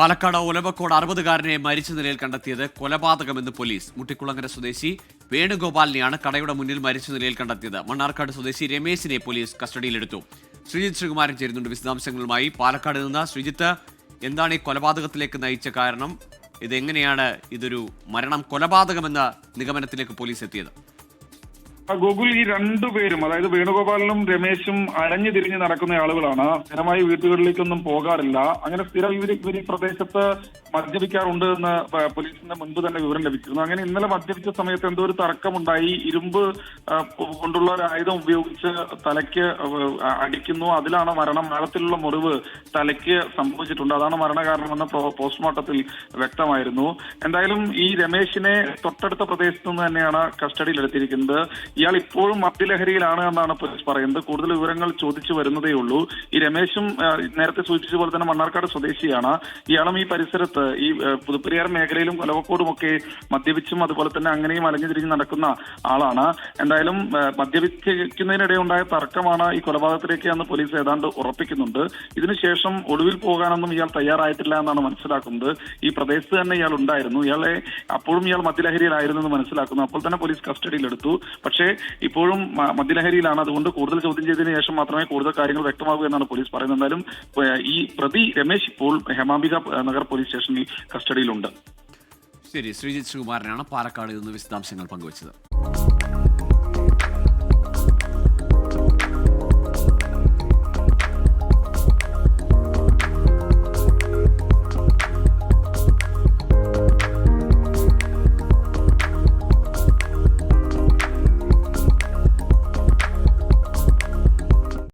പാലക്കാട് ഒലവക്കോട് അറുപതുകാരനെ മരിച്ച നിലയിൽ കണ്ടെത്തിയത് കൊലപാതകമെന്ന് പോലീസ്. മുട്ടിക്കുളങ്ങര സ്വദേശി വേണുഗോപാലിനെയാണ് കടയുടെ മുന്നിൽ മരിച്ച നിലയിൽ കണ്ടെത്തിയത്. മണ്ണാർക്കാട് സ്വദേശി രമേശിനെ പോലീസ് കസ്റ്റഡിയിലെടുത്തു. ശ്രീജിത്ത് ശ്രീകുമാരൻ ചേരുന്നുണ്ട്. വിശദാംശങ്ങളുമായി പാലക്കാട് നിന്ന് ശ്രീജിത്ത് എന്താണ് ഈ കൊലപാതകത്തിലേക്ക് നയിച്ച കാരണം? ഇതെങ്ങനെയാണ് ഇതൊരു മരണം കൊലപാതകമെന്ന നിഗമനത്തിലേക്ക് പോലീസ് എത്തിയത്? ഗോകുൽ ഈ രണ്ടുപേരും അതായത് വേണുഗോപാലനും രമേശും അരഞ്ഞു തിരിഞ്ഞ് നടക്കുന്ന ആളുകളാണ്. സ്ഥിരമായി വീട്ടുകളിലേക്കൊന്നും പോകാറില്ല. അങ്ങനെ സ്ഥിരം ഇവർ ഇവർ ഈ പ്രദേശത്ത് മദ്യപിക്കാറുണ്ട് എന്ന് പോലീസിന്റെ മുൻപ് തന്നെ വിവരം ലഭിച്ചിരുന്നു. അങ്ങനെ ഇന്നലെ മദ്യപിച്ച സമയത്ത് എന്തോ ഒരു തർക്കമുണ്ടായി. ഇരുമ്പ് കൊണ്ടുള്ള ഒരു ആയുധം ഉപയോഗിച്ച് തലയ്ക്ക് അടിക്കുന്നു. അതിലാണ് മരണം. ആഴത്തിലുള്ള മുറിവ് തലയ്ക്ക് സംഭവിച്ചിട്ടുണ്ട്. അതാണ് മരണകാരണമെന്ന് പോസ്റ്റ്മോർട്ടത്തിൽ വ്യക്തമായിരുന്നു. എന്തായാലും ഈ രമേശിനെ തൊട്ടടുത്ത പ്രദേശത്തു നിന്ന് തന്നെയാണ് കസ്റ്റഡിയിലെടുത്തിരിക്കുന്നത്. ഇയാൾ ഇപ്പോഴും മദ്യലഹരിയിലാണ് എന്നാണ് പോലീസ് പറയുന്നത്. കൂടുതൽ വിവരങ്ങൾ ചോദിച്ചു വരുന്നതേ ഉള്ളൂ. ഈ രമേശും നേരത്തെ സൂചിപ്പിച്ച പോലെ തന്നെ മണ്ണാർക്കാട് സ്വദേശിയാണ്. ഇയാളും ഈ പരിസരത്ത് ഈ പുതുപ്പരിയാർ മേഖലയിലും കൊലവക്കോടും ഒക്കെ മദ്യപിച്ചും അതുപോലെ തന്നെ അങ്ങനെയും അലഞ്ഞു തിരിഞ്ഞ് നടക്കുന്ന ആളാണ്. എന്തായാലും മദ്യപിച്ചിരിക്കുന്നതിനിടെ ഉണ്ടായ തർക്കമാണ് ഈ കൊലപാതകത്തിലേക്ക് എന്ന് പോലീസ് ഏതാണ്ട് ഉറപ്പിക്കുന്നുണ്ട്. ഇതിനുശേഷം ഒളിവിൽ പോകാനൊന്നും ഇയാൾ തയ്യാറായിട്ടില്ല എന്നാണ് മനസ്സിലാക്കുന്നത്. ഈ പ്രദേശത്ത് തന്നെ ഇയാൾ ഉണ്ടായിരുന്നു. ഇയാളെ അപ്പോഴും ഇയാൾ മദ്യലഹരിയിലായിരുന്നു എന്ന് മനസ്സിലാക്കുന്നു. അപ്പോൾ തന്നെ പോലീസ് കസ്റ്റഡിയിലെടുത്തു. പക്ഷേ ഇപ്പോഴും മ- മദ്യലഹരിയിലാണ്. അതുകൊണ്ട് കൂടുതൽ ചോദ്യം ചെയ്തതിനു ശേഷം മാത്രമേ കൂടുതൽ കാര്യങ്ങൾ വ്യക്തമാകൂ എന്നാണ് പോലീസ് പറയുന്നത്. എന്തായാലും ഈ പ്രതി രമേശ് ഇപ്പോൾ ഹെമാംബിക നഗർ പോലീസ് സ്റ്റേഷനിൽ കസ്റ്റഡിയിലുണ്ട്. ശരി ശ്രീജിത് ശ്രീകുമാരനാണ് പാലക്കാട് നിന്ന് വിശദാംശങ്ങൾ പങ്കുവച്ചത്.